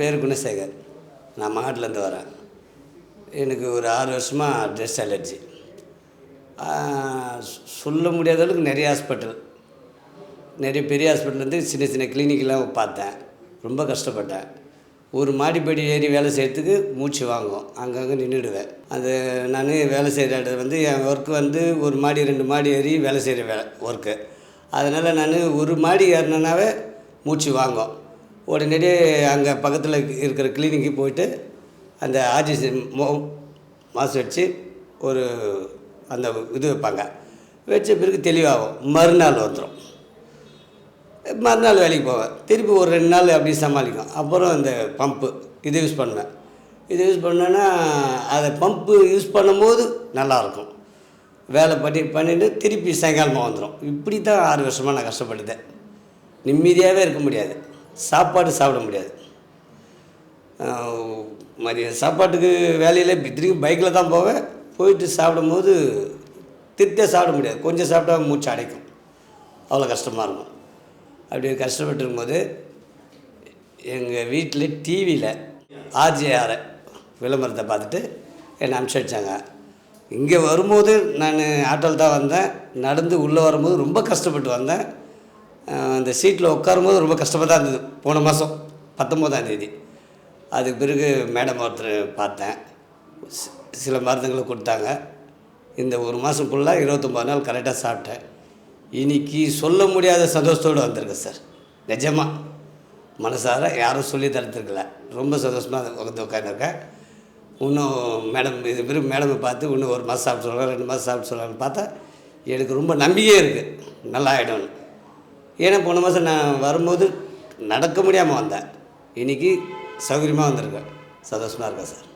பேர் குணசேகர். நான் மாவட்டத்துலேருந்து வரேன். எனக்கு ஒரு ஆறு வருஷமாக ட்ரெஸ் அலர்ஜி சொல்ல முடியாத அளவுக்கு நிறைய ஹாஸ்பிட்டல் நிறைய பெரிய ஹாஸ்பிட்டல்லேருந்து சின்ன சின்ன கிளினிக்கெலாம் பார்த்தேன். ரொம்ப கஷ்டப்பட்டேன். ஒரு மாடிப்படி ஏறி வேலை செய்கிறதுக்கு மூச்சு வாங்கும். அங்கங்கே நின்றுடுவேன் அது நான் வேலை செய்கிற இடத்துல வந்து என் ஒர்க்கு வந்து ஒரு மாடி ரெண்டு மாடி ஏறி வேலை செய்கிற வேலை ஒர்க்கு அதனால் நான் ஒரு மாடி ஏறினேனாவே மூச்சு வாங்கும். உடனடியே அங்கே பக்கத்தில் இருக்கிற கிளினிக்கு போய்ட்டு அந்த ஆக்சிஜன் மோ மாசு வச்சு ஒரு அந்த இது வைப்பாங்க. வச்ச பிறகு தெளிவாகும். மறுநாள் வந்துடும் மறுநாள் வேலைக்கு போவேன். திருப்பி ஒரு ரெண்டு நாள் அப்படி சமாளிக்கும். அப்புறம் அந்த பம்பு இது யூஸ் பண்ணுவேன். இது யூஸ் பண்ணேன்னா அதை பம்பு யூஸ் பண்ணும்போது நல்லாயிருக்கும். வேலை பண்ணி பண்ணிட்டு திருப்பி சாயங்காலமாக வந்துடும் இப்படி தான் ஆறு வருஷமாக நான் கஷ்டப்பட்டுட்டேன். நிம்மதியாகவே இருக்க முடியாது. சாப்பாடு சாப்பிட முடியாது. மதிய சாப்பாட்டுக்கு வேலையில் திரும்பி பைக்கில் தான் போவேன். போயிட்டு சாப்பிடும்போது திருப்தியாக சாப்பிட முடியாது. கொஞ்சம் சாப்பிட்டா மூச்சு அடைக்கும். அவ்வளோ கஷ்டமாக இருக்கும். அப்படி கஷ்டப்பட்டு இருக்கும்போது எங்கள் வீட்டில் டிவியில் ஆர்ஜிஆரை விளம்பரத்தை பார்த்துட்டு என்னை அனுப்பிச்சி வச்சாங்க. இங்கே வரும்போது நான் ஆட்டோவில் தான் வந்தேன். நடந்து உள்ளே வரும்போது ரொம்ப கஷ்டப்பட்டு வந்தேன். அந்த சீட்டில் உட்காரும்போது ரொம்ப கஷ்டமாக தான் இருந்தது. போன மாதம் பத்தொம்போதாம் தேதி. அதுக்கு பிறகு மேடம் ஒருத்தர் பார்த்தேன். சில மருந்துகளை கொடுத்தாங்க. இந்த ஒரு மாதம் ஃபுல்லாக இருபத்தொம்பது நாள் கரெக்டாக சாப்பிட்டேன். இன்னைக்கு சொல்ல முடியாத சந்தோஷத்தோடு வந்திருக்கேன் சார் நிஜமாக மனசார யாரும் சொல்லி தரத்துருக்கல. ரொம்ப சந்தோஷமாக உட்காந்து உட்காந்துருக்கேன் இன்னும் மேடம் இது பிறகு மேடமை பார்த்து இன்னும் ஒரு மாதம் சாப்பிட்டு சொல்கிறேன் ரெண்டு மாதம் சாப்பிட்டு சொல்லலாம்னு பார்த்தா எனக்கு ரொம்ப நம்பிக்கையே இருக்குது நல்லா ஆகிடும்னு ஏன்னா போன மாதம் நான் வரும்போது நடக்க முடியாமல் வந்தேன். இன்றைக்கி சௌகரியமாக வந்திருக்கேன். சந்தோஷமாக இருக்கேன் சார்.